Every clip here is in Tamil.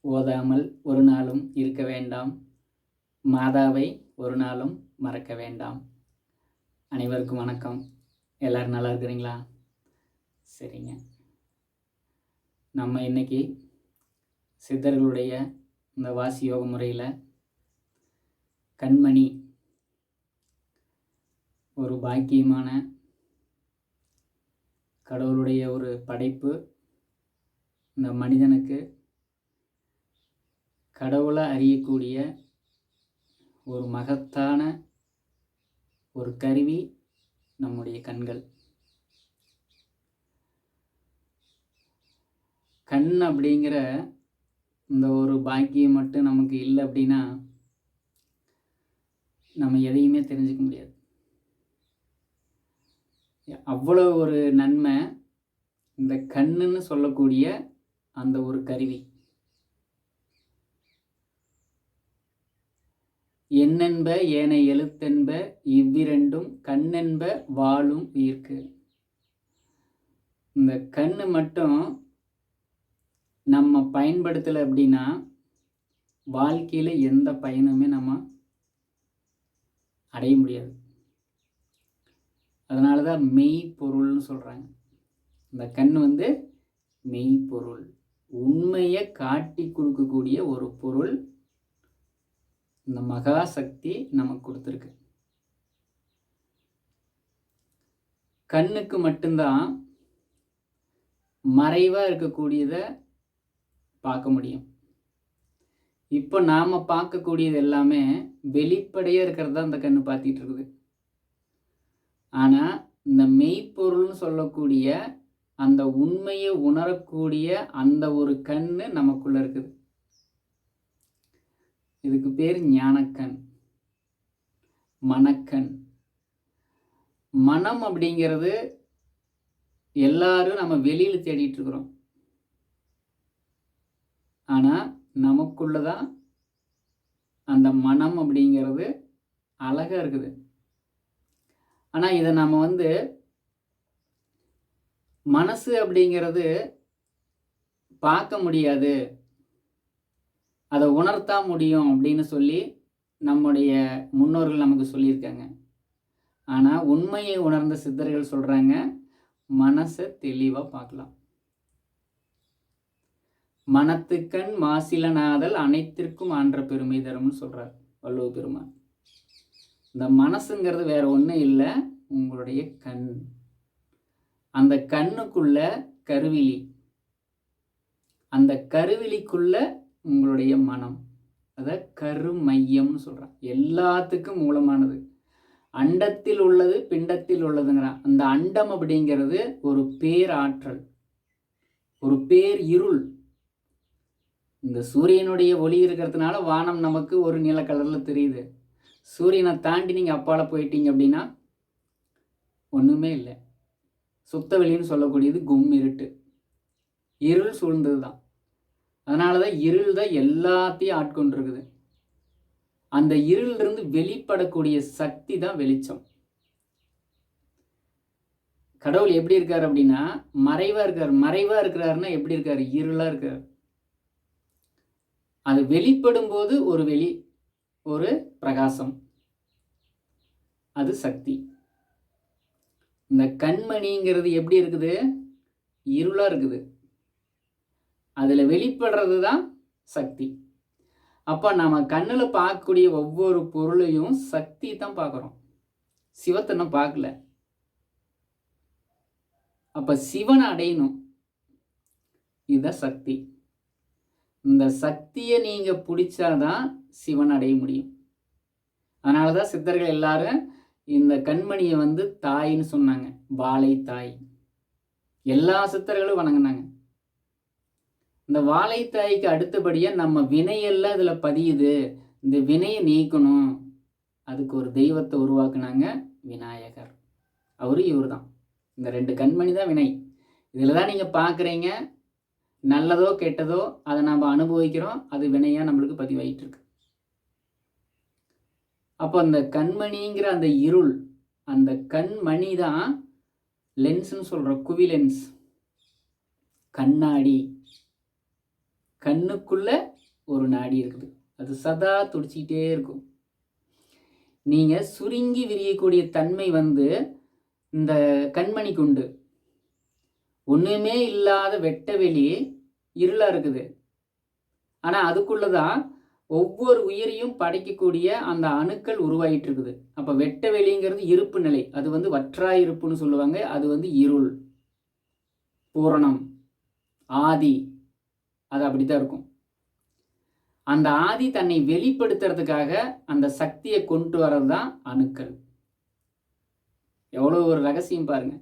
ஓதாமல் ஒரு நாளும் இருக்க வேண்டாம். மாதாவை ஒரு நாளும் மறக்க வேண்டாம். அனைவருக்கும் வணக்கம். எல்லோரும் நல்லா இருக்கிறீங்களா? சரிங்க. நம்ம இன்னைக்கு சித்தர்களுடைய இந்த வாசி யோக முறையில் கண்மணி ஒரு பாக்கியமான கடவுளுடைய ஒரு படைப்பு இந்த மனிதனுக்கு கடவுளை அறியக்கூடிய ஒரு மகத்தான ஒரு கருவி நம்முடைய கண்கள். கண் அப்படிங்கிற இந்த ஒரு பாக்கியம் மட்டும் நமக்கு இல்லை அப்படின்னா நம்ம எதையுமே தெரிஞ்சுக்க முடியாது. அவ்வளோ ஒரு நன்மை இந்த கண்ணுன்னு சொல்லக்கூடிய அந்த ஒரு கருவி. எண்ணென்ப ஏனை எழுத்தென்ப இவ்விரண்டும் கண்ணென்ப வாழும் உயிர்க்கு இந்த கண்ணு மட்டும் நம்ம பயன்படுத்தலை அப்படின்னா வாழ்க்கையில் எந்த பயனுமே நம்ம அடைய முடியாது. அதனால தான் மெய்ப்பொருள்னு சொல்கிறாங்க இந்த கண் வந்து மெய்ப்பொருள். உண்மையை காட்டி கொடுக்கக்கூடிய ஒரு பொருள். இந்த மகா சக்தி நமக்கு கொடுத்துருக்கு. கண்ணுக்கு மட்டும்தான் மறைவாக இருக்கக்கூடியதை பார்க்க முடியும். இப்போ நாம் பார்க்கக்கூடியது எல்லாமே வெளிப்படையாக இருக்கிறது தான் அந்த கண்ணு பார்த்துட்டு இருக்குது. ஆனால் இந்த மெய்ப்பொருள்னு சொல்லக்கூடிய அந்த உண்மையை உணரக்கூடிய அந்த ஒரு கண்ணு நமக்குள்ளே இருக்குது. இதுக்கு பேர் ஞானக்கண். மணக்கண். மனம் அப்படிங்கிறது எல்லாரும் நம்ம வெளியில் தேடிட்டு இருக்கிறோம். ஆனால் நமக்குள்ள தான் அந்த மனம் அப்படிங்கிறது அழகாக இருக்குது. ஆனால் இதை நம்ம வந்து மனசு அப்படிங்கிறது பார்க்க முடியாது. அதை உணர்த்தா முடியும் அப்படின்னு சொல்லி நம்முடைய முன்னோர்கள் நமக்கு சொல்லியிருக்காங்க. ஆனால் உண்மையை உணர்ந்த சித்தர்கள் சொல்கிறாங்க மனசை தெளிவாக பார்க்கலாம். மனத்துக்கண் மாசிலனாதல் அனைத்திற்கும் ஆன்ற பெருமை தரும்னு சொல்கிறார் வள்ளுவ பெருமான். இந்த மனசுங்கிறது வேற ஒன்றும் இல்லை உங்களுடைய கண். அந்த கண்ணுக்குள்ள கருவிழி. அந்த கருவிழிக்குள்ள உங்களுடைய மனம். அதை கருமையம்னு சொல்கிறான் எல்லாத்துக்கும் மூலமானது. அண்டத்தில் உள்ளது பிண்டத்தில் உள்ளதுங்கிறான். அந்த அண்டம் அப்படிங்கிறது ஒரு பேராற்றல். ஒரு பேர் இருள். இந்த சூரியனுடைய ஒளி இருக்கிறதுனால வானம் நமக்கு ஒரு நில கலரில் தெரியுது. சூரியனை தாண்டி நீங்கள் அப்பால் போயிட்டீங்க அப்படின்னா ஒன்றுமே இல்லை. சுத்த வெளின்னு சொல்லக்கூடியது கும் இருட்டு. இருள் சூழ்ந்தது தான் அதனால தான் இருள் தான் எல்லாத்தையும் ஆட்கொண்டிருக்குது. அந்த இருளிலிருந்து வெளிப்படக்கூடிய சக்தி தான் வெளிச்சம். கடவுள் எப்படி இருக்கார் அப்படின்னா மறைவாக இருக்கார். மறைவாக இருக்கிறாருன்னா எப்படி இருக்கார்? இருளாக இருக்கார். அது வெளிப்படும் போது ஒரு வெளி ஒரு பிரகாசம். அது சக்தி. இந்த கண்மணிங்கிறது எப்படி இருக்குது? இருளாக இருக்குது. அதில் வெளிப்படுறது தான் சக்தி. அப்போ நம்ம கண்ணில் பார்க்கக்கூடிய ஒவ்வொரு பொருளையும் சக்தி தான் பார்க்குறோம். சிவத்தை இன்னும் பார்க்கல. அப்போ சிவனை அடையணும். இதுதான் சக்தி. இந்த சக்தியை நீங்கள் பிடிச்சாதான் சிவன் அடைய முடியும். அதனால தான் சித்தர்கள் எல்லாரும் இந்த கண்மணியை வந்து தாயின்னு சொன்னாங்க. வாழை தாய் எல்லா சித்தர்களும் வணங்கினாங்க. இந்த வாழைத்தாய்க்கு அடுத்தபடியாக நம்ம வினையெல்லாம் இதில் பதியுது. இந்த வினையை நீக்கணும். அதுக்கு ஒரு தெய்வத்தை உருவாக்குனாங்க விநாயகர். அவரு இவர் தான் இந்த ரெண்டு கண்மணி தான் வினை. இதில் தான் நீங்கள் பார்க்குறீங்க நல்லதோ கெட்டதோ அதை நம்ம அனுபவிக்கிறோம். அது வினையாக நம்மளுக்கு பதிவாயிட்டு இருக்கு அப்போ அந்த கண்மணிங்கிற அந்த இருள் அந்த கண்மணி தான் லென்ஸ்னு சொல்கிறோம் குவி லென்ஸ். கண்ணாடி. கண்ணுக்குள்ள ஒரு நாடி இருக்குது. அது சதா துடிச்சிக்கிட்டே இருக்கும். நீங்கள் சுருங்கி விரியக்கூடிய தன்மை வந்து இந்த கண்மணி குண்டு. ஒன்றுமே இல்லாத வெட்ட வெளி இருளாக இருக்குது. ஆனால் அதுக்குள்ளே தான் ஒவ்வொரு உயிரையும் படைக்கக்கூடிய அந்த அணுக்கள் உருவாகிட்டு இருக்குது அப்போ வெட்ட வெளிங்கிறது இருப்பு நிலை. அது வந்து வற்றா இருப்புன்னு சொல்லுவாங்க. அது வந்து இருள். பூரணம். ஆதி. அது அப்படி தான் இருக்கும். அந்த ஆதி தன்னை வெளிப்படுத்துறதுக்காக அந்த சக்தியை கொண்டு வர்றது தான் அணுக்கள் எவ்வளோ ஒரு ரகசியம் பாருங்க.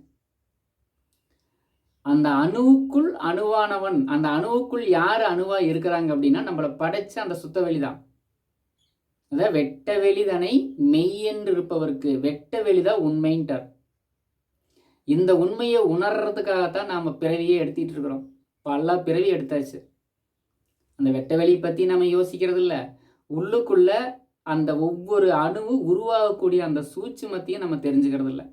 அந்த அணுவுக்குள் அணுவானவன் அந்த அணுவுக்குள் யார் அணுவா இருக்கிறாங்க அப்படின்னா நம்மளை படைச்ச அந்த சுத்த வெளிதான். அதான் வெட்ட வெளிதனை மெய்யென்று இருப்பவருக்கு வெட்ட வெளிதான் உண்மைன்ட்டார். இந்த உண்மையை உணர்றதுக்காகத்தான் நாம் பிறவியே எடுத்துட்டு இருக்கிறோம். பல பிறவி எடுத்தாச்சு. அந்த வெட்ட வெளியை பற்றி நம்ம யோசிக்கிறது இல்லை உள்ளுக்குள்ள அந்த ஒவ்வொரு அணுவு உருவாகக்கூடிய அந்த சூட்சுமத்தையும் நம்ம தெரிஞ்சுக்கிறது இல்லை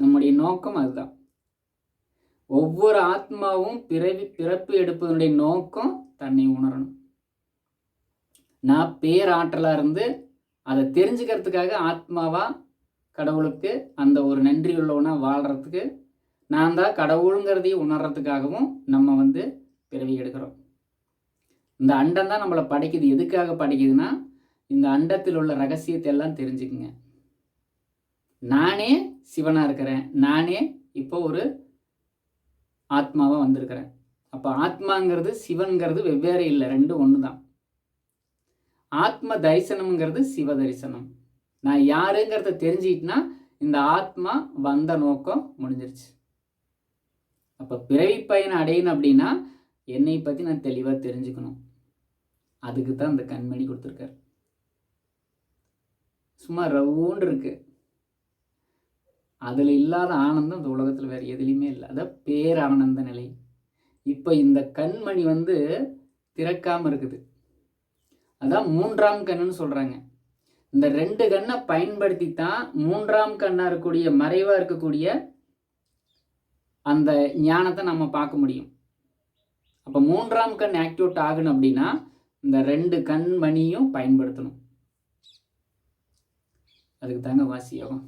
நம்முடைய நோக்கம் அதுதான். ஒவ்வொரு ஆத்மாவும் பிறவி பிறப்பு எடுப்பதனுடைய நோக்கம் தன்னை உணரணும். நான் பேராற்றலாக இருந்து அதை தெரிஞ்சுக்கிறதுக்காக ஆத்மாவா கடவுளுக்கு அந்த ஒரு நன்றி உள்ளவனாக வாழ்கிறதுக்கு நான் தான் கடவுளுங்கிறதையும் உணர்றதுக்காகவும் நம்ம வந்து பிறவி எடுக்கிறோம். இந்த அண்டம் தான் நம்மளை படைக்குது. எதுக்காக படைக்குதுன்னா இந்த அண்டத்தில் உள்ள ரகசியத்தை எல்லாம் தெரிஞ்சுக்குங்க. நானே சிவனாக இருக்கிறேன். நானே இப்போ ஒரு ஆத்மாவாக வந்திருக்கிறேன். அப்போ ஆத்மாங்கிறது சிவன்கிறது வெவ்வேறு இல்லை. ரெண்டும் ஒன்று தான் ஆத்ம தரிசனம்ங்கிறது சிவ தரிசனம். நான் யாருங்கிறத தெரிஞ்சுக்கிட்டேன்னா இந்த ஆத்மா வந்த நோக்கம் முடிஞ்சிருச்சு. அப்போ பிறவி பயனை அடையணும் அப்படின்னா என்னை பற்றி நான் தெளிவாக தெரிஞ்சுக்கணும். அதுக்கு தான் இந்த கண்மணி கொடுத்துருக்காரு. சும்மா ரவுண்டு இருக்கு. அதில் இல்லாத ஆனந்தம் இந்த உலகத்தில் வேறு எதுலேயுமே இல்லை. அதான் பேரானந்த நிலை. இப்போ இந்த கண்மணி வந்து திறக்காமல் இருக்குது. அதான் மூன்றாம் கண்ணுன்னு சொல்கிறாங்க இந்த ரெண்டு கண்ணை பயன்படுத்தி தான் மூன்றாம் கண்ணாக இருக்கக்கூடிய மறைவாக இருக்கக்கூடிய அந்த ஞானத்தை நம்ம பார்க்க முடியும். அப்போ மூன்றாம் கண் ஆக்டிவேட் ஆகணும் அப்படின்னா இந்த ரெண்டு கண் மணியும் பயன்படுத்தணும். அதுக்கு தாங்க வாசியோகம்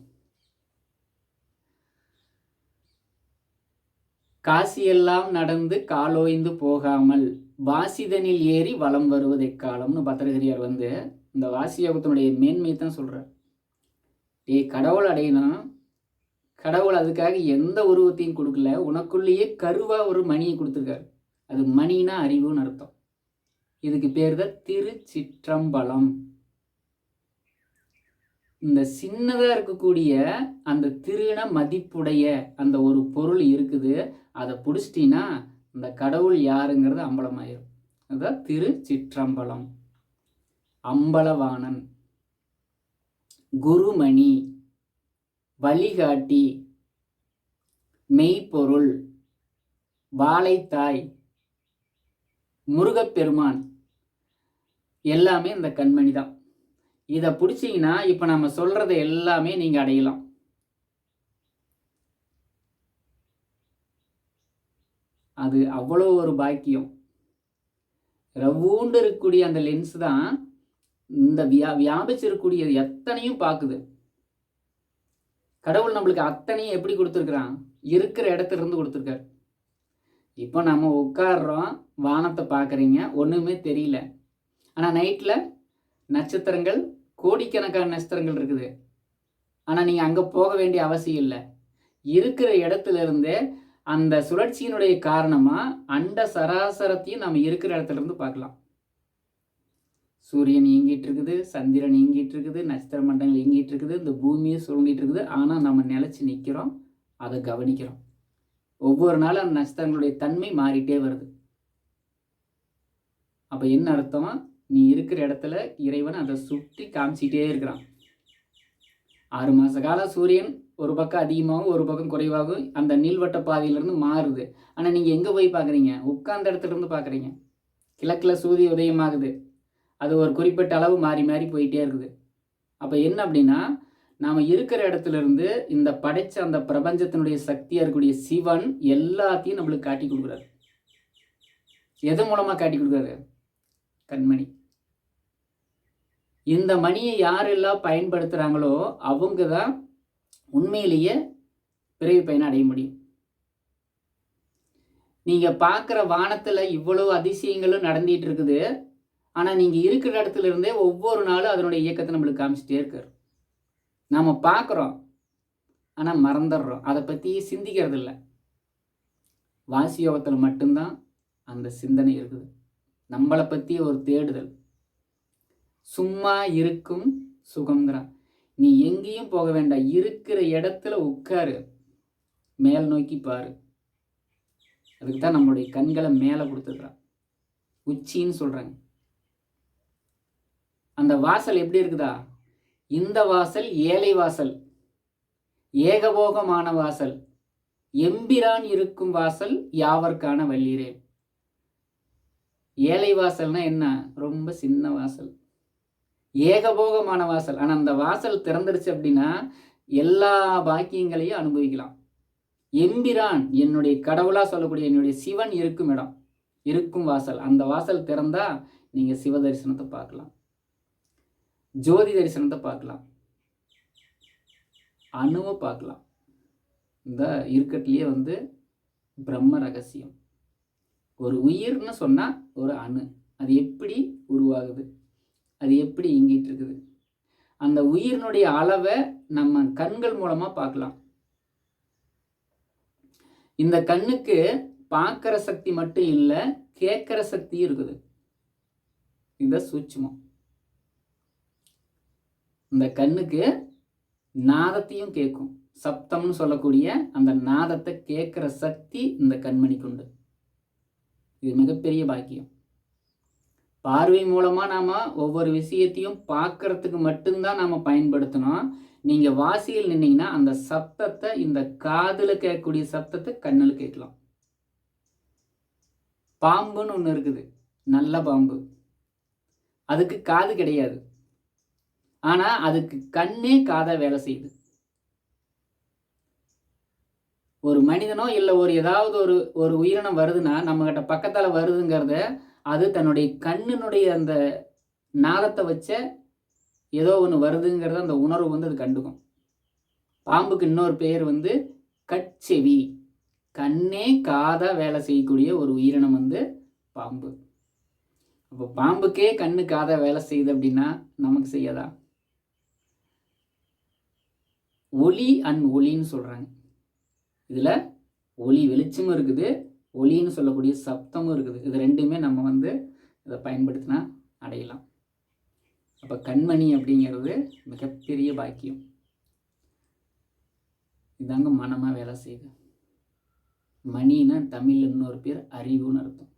காசியெல்லாம் நடந்து காலோய்ந்து போகாமல் வாசிதனில் ஏறி வலம் வருவது எக்காலம்னு பத்திரகிரியார் வந்து இந்த வாசியோகத்தினுடைய மேன்மை தான் சொல்கிறார் ஏ கடவுள் அடையணும். கடவுள் அதுக்காக எந்த உருவத்தையும் கொடுக்கல. உனக்குள்ளேயே கருவாக ஒரு மணியை கொடுத்துருக்காரு. அது மணினா அறிவுன்னு அர்த்தம். இதுக்கு பேர் தான் திருச்சிற்றம்பலம். இந்த சின்னதாக இருக்கக்கூடிய அந்த திருண மதிப்புடைய அந்த ஒரு பொருள் இருக்குது. அதை பிடிச்சிட்டின்னா இந்த கடவுள் யாருங்கிறது அம்பலமாயிரும். அதுதான் திருச்சிற்றம்பலம். அம்பலவாணன். குருமணி. வழிகாட்டி. மெய்ப்பொருள். வாழைத்தாய். முருகப்பெருமான். எல்லாமே இந்த கண்மணி தான். இதை பிடிச்சிங்கன்னா இப்போ நம்ம சொல்கிறத எல்லாமே நீங்கள் அடையலாம். அது அவ்வளோ ஒரு பாக்கியம். ரவ்வூண்டு இருக்கக்கூடிய அந்த லென்ஸ் தான் இந்த வியா வியாபிச்சிருக்கக்கூடிய எத்தனையும் பார்க்குது கடவுள் நம்மளுக்கு அத்தனையும் எப்படி கொடுத்துருக்குறான்? இருக்கிற இடத்துல இருந்து கொடுத்துருக்காரு. இப்போ நம்ம உட்காடுறோம் வானத்தை பார்க்குறீங்க ஒன்றுமே தெரியல. ஆனால் நைட்டில் நட்சத்திரங்கள் கோடிக்கணக்கான நட்சத்திரங்கள் இருக்குது. ஆனால் நீங்கள் அங்கே போக வேண்டிய அவசியம் இல்லை. இருக்கிற இடத்துலருந்தே அந்த சுழற்சியினுடைய காரணமாக அண்ட சராசரத்தையும் நம்ம இருக்கிற இடத்துல இருந்து பார்க்கலாம். சூரியன் இயங்கிட்டு இருக்குது சந்திரன் இயங்கிட்டு இருக்குது நட்சத்திர மண்டலங்கள் இயங்கிட்டு இருக்குது இந்த பூமியை சுருங்கிட்டு இருக்குது. ஆனால் நம்ம நிலச்சி நிற்கிறோம் அதை கவனிக்கிறோம். ஒவ்வொரு நாளும் அந்த நட்சத்திரங்களுடைய தன்மை மாறிட்டே வருது. அப்போ என்ன அர்த்தம்? நீ இருக்கிற இடத்துல இறைவன் அதை சுற்றி காமிச்சிட்டே இருக்கிறான். ஆறு மாத கால சூரியன் ஒரு பக்கம் அதிகமாகவும் ஒரு பக்கம் குறைவாகவும் அந்த நீள்வட்ட பாதையிலிருந்து மாறுது. ஆனால் நீங்கள் எங்கே போய் பார்க்குறீங்க உட்கார்ந்த இடத்துல இருந்து பார்க்குறீங்க கிழக்கில் சூரிய உதயமாகுது. அது ஒரு குறிப்பிட்ட அளவு மாறி மாறி போயிட்டே இருக்குது. அப்போ என்ன அப்படின்னா நாம் இருக்கிற இடத்துல இருந்து இந்த படைச்ச அந்த பிரபஞ்சத்தினுடைய சக்தியாக இருக்கக்கூடிய சிவன் எல்லாத்தையும் நம்மளுக்கு காட்டி கொடுக்குறாரு. எது மூலமாக காட்டி கொடுக்குறாரு? கண்மணி. இந்த மணியை யாரெல்லாம் பயன்படுத்துகிறாங்களோ அவங்க தான் உண்மையிலேயே பிறவி பயனை அடைய முடியும். நீங்கள் பார்க்குற வானத்தில் இவ்வளவு அதிசயங்களும் நடந்துகிட்டு இருக்குது. ஆனால் நீங்கள் இருக்கிற இடத்துல இருந்தே ஒவ்வொரு நாளும் அதனுடைய இயக்கத்தை நம்மளுக்கு காமிச்சிட்டே இருக்கார். நாம் பார்க்குறோம். ஆனால் மறந்துடுறோம். அதை பற்றி சிந்திக்கிறது இல்லை வாசி யோகத்தில் மட்டும்தான் அந்த சிந்தனை இருக்குது. நம்மளை பற்றி ஒரு தேடுதல். சும்மா இருக்கும் சுகங்கிறான் நீ எங்கேயும் போக வேண்டாம். இருக்கிற இடத்துல உட்காரு. மேல் நோக்கி பாரு. அதுக்கு தான் நம்மளுடைய கண்களை மேலே கொடுத்துருக்குறான் உச்சின்னு சொல்கிறாங்க அந்த வாசல் எப்படி இருக்குதா? இந்த வாசல் ஏழை வாசல். ஏகபோகமான வாசல். எம்பிரான் இருக்கும் வாசல் யாவர்க்கான வல்லீரே ஏழை வாசல்னா என்ன? ரொம்ப சின்ன வாசல். ஏகபோகமான வாசல். ஆனால் அந்த வாசல் திறந்துருச்சு அப்படின்னா எல்லா பாக்கியங்களையும் அனுபவிக்கலாம். எம்பிரான் என்னுடைய கடவுளாக சொல்லக்கூடிய என்னுடைய சிவன் இருக்கும் இடம் இருக்கும் வாசல். அந்த வாசல் திறந்தா நீங்கள் சிவ தரிசனத்தை பார்க்கலாம். ஜோதி தரிசனத்தை பார்க்கலாம். அணுவை பார்க்கலாம். இந்த இருக்கட்லேயே வந்து பிரம்ம ரகசியம். ஒரு உயிர்னு சொன்னால் ஒரு அணு. அது எப்படி உருவாகுது? அது எப்படி இயங்கிட்டு இருக்குது? அந்த உயிரினுடைய அளவை நம்ம கண்கள் மூலமாக பார்க்கலாம். இந்த கண்ணுக்கு பார்க்குற சக்தி மட்டும் இல்லை கேட்குற சக்தியும் இருக்குது. இந்த சூட்சமம். இந்த கண்ணுக்கு நாதத்தையும் கேட்கும். சப்தம்னு சொல்லக்கூடிய அந்த நாதத்தை கேட்குற சக்தி இந்த கண்மணிக்கு உண்டு. இது மிகப்பெரிய பாக்கியம். பார்வை மூலமாக நாம் ஒவ்வொரு விஷயத்தையும் பார்க்கறதுக்கு மட்டும்தான் நாம் பயன்படுத்தணும். நீங்கள் வாசியில் நின்னீங்கன்னா அந்த சப்தத்தை இந்த காதில் கேட்கக்கூடிய சப்தத்தை கண்ணில் கேட்கலாம். பாம்புன்னு ஒன்று இருக்குது. நல்ல பாம்பு. அதுக்கு காது கிடையாது. ஆனால் அதுக்கு கண்ணே காத வேலை செய்யுது. ஒரு மனிதனோ இல்லை ஒரு ஏதாவது ஒரு ஒரு உயிரினம் வருதுன்னா நம்மகிட்ட பக்கத்தில் வருதுங்கிறத அது தன்னுடைய கண்ணினுடைய அந்த நாதத்தை வச்ச ஏதோ ஒன்று வருதுங்கிறத அந்த உணர்வு வந்து அது கண்டுக்கும். பாம்புக்கு இன்னொரு பேர் வந்து கட்செவி. கண்ணே காதாக வேலை செய்யக்கூடிய ஒரு உயிரினம் வந்து பாம்பு. அப்போ பாம்புக்கே கண்ணு காதாக வேலை செய்யுது அப்படின்னா நமக்கு செய்யாதா? ஒளி அண்ட் ஒளின்னு சொல்கிறாங்க இதில் ஒளி வெளிச்சமும் இருக்குது ஒளின்னு சொல்லக்கூடிய சப்தமும் இருக்குது. இது ரெண்டுமே நம்ம வந்து இதை பயன்படுத்தினா அடையலாம். அப்போ கண்மணி அப்படிங்கிறது மிகப்பெரிய பாக்கியம். இதாங்க மனமாக வேலை செய்யுது. மணின்னா தமிழ் இன்னொரு பேர் அறிவுன்னு அர்த்தம்.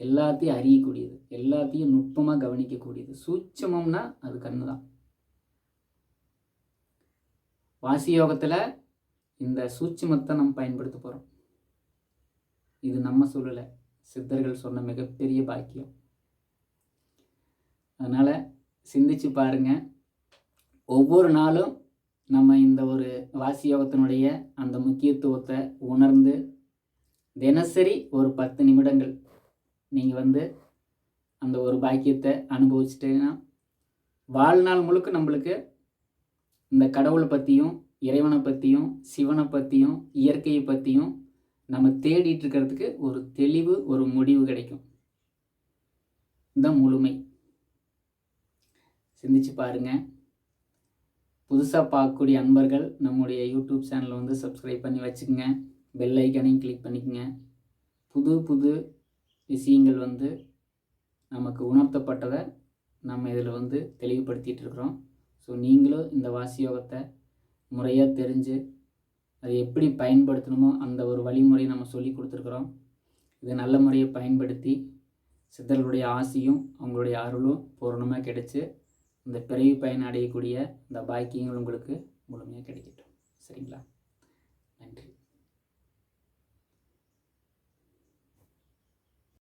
எல்லாத்தையும் அறியக்கூடியது. எல்லாத்தையும் நுட்பமாக கவனிக்கக்கூடியது. சூட்சமம்னா அது கண்ணு தான் வாசி யோகத்தில் இந்த சூட்சமத்தை நம்ம பயன்படுத்த போகிறோம் இது நம்ம சொல்லலை சித்தர்கள் சொன்ன மிகப்பெரிய பாக்கியம். அதனால் சிந்திச்சு பாருங்கள் ஒவ்வொரு நாளும் நம்ம இந்த ஒரு வாசி யோகத்தினுடைய அந்த முக்கியத்துவத்தை உணர்ந்து தினசரி ஒரு பத்து நிமிடங்கள் நீங்கள் வந்து அந்த ஒரு பாக்கியத்தை அனுபவிச்சிட்டீங்கன்னா வாழ்நாள் முழுக்க நம்மளுக்கு இந்த கடவுளை பற்றியும் இறைவனை பற்றியும் சிவனை பற்றியும் இயற்கையை பற்றியும் நம்ம தேடிட்டு இருக்கிறதுக்கு ஒரு தெளிவு ஒரு முடிவு கிடைக்கும். இந்த முழுமை. சிந்திச்சு பாருங்க. புதுசாக பார்க்கக்கூடிய அன்பர்கள் நம்முடைய யூடியூப் சேனலை வந்து சப்ஸ்கிரைப் பண்ணி வச்சுக்கோங்க. பெல் ஐக்கனையும் கிளிக் பண்ணிக்கோங்க. புது புது விஷயங்கள் வந்து நமக்கு உணர்த்தப்பட்டதை நம்ம இதில் வந்து தெளிவுபடுத்திகிட்டு இருக்கிறோம். ஸோ நீங்களும் இந்த வாசி யோகத்தை முறையாக தெரிஞ்சு அதை எப்படி பயன்படுத்தணுமோ அந்த ஒரு வழிமுறையை நம்ம சொல்லி கொடுத்துருக்குறோம். இதை நல்ல முறையை பயன்படுத்தி சித்தர்களுடைய ஆசையும் அவங்களுடைய அருளும் பூரணமாக கிடைச்சி இந்த பிறவி பயன் அடையக்கூடிய இந்த பாக்கியங்கள் உங்களுக்கு முழுமையாக கிடைக்கட்டும். சரிங்களா? நன்றி.